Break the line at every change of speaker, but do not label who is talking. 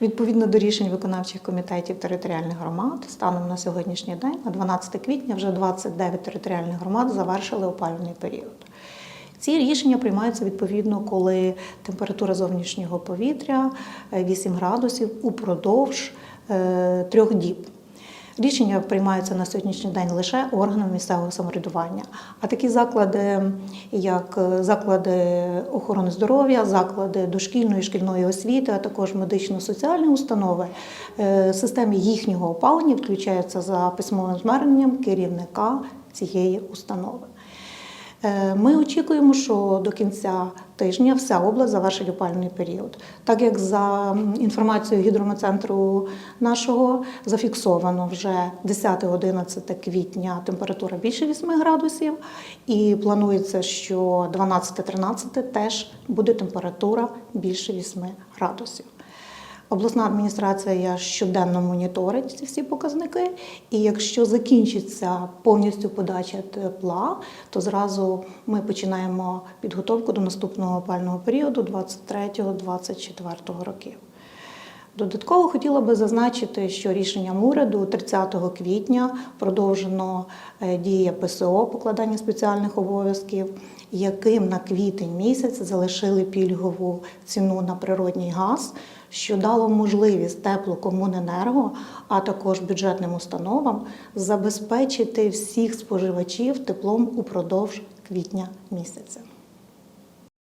Відповідно до рішень виконавчих комітетів територіальних громад, станом на сьогоднішній день, на 12 квітня, вже 29 територіальних громад завершили опалювальний період. Ці рішення приймаються відповідно, коли температура зовнішнього повітря е, 8 градусів упродовж е, трьох діб. Рішення приймаються на сьогоднішній день лише органами місцевого самоврядування. А такі заклади, як е, заклади охорони здоров'я, заклади дошкільної шкільної освіти, а також медично-соціальні установи, системи системі їхнього опалення включаються за письмовим зверненням керівника цієї установи. Е, Ми очікуємо, що до кінця тижня вся область завершить опалювальний період. Так як за інформацією гідрометцентру нашого зафіксовано вже 10-11 квітня температура більше 8 градусів, і планується, що 12-13 теж буде температура більше 8 градусів. Обласна адміністрація щоденно моніторить ці всі показники, і якщо закінчиться повністю подача тепла, то зразу ми починаємо підготовку до наступного опального періоду 23-24 років. Додатково хотіла би зазначити, що рішенням уряду 30 квітня продовжено е, дія ПСО покладання спеціальних обов'язків, яким на квітень місяць залишили пільгову ціну на природній газ, що дало можливість теплокомуненерго, а також бюджетним установам забезпечити всіх споживачів теплом упродовж квітня місяця.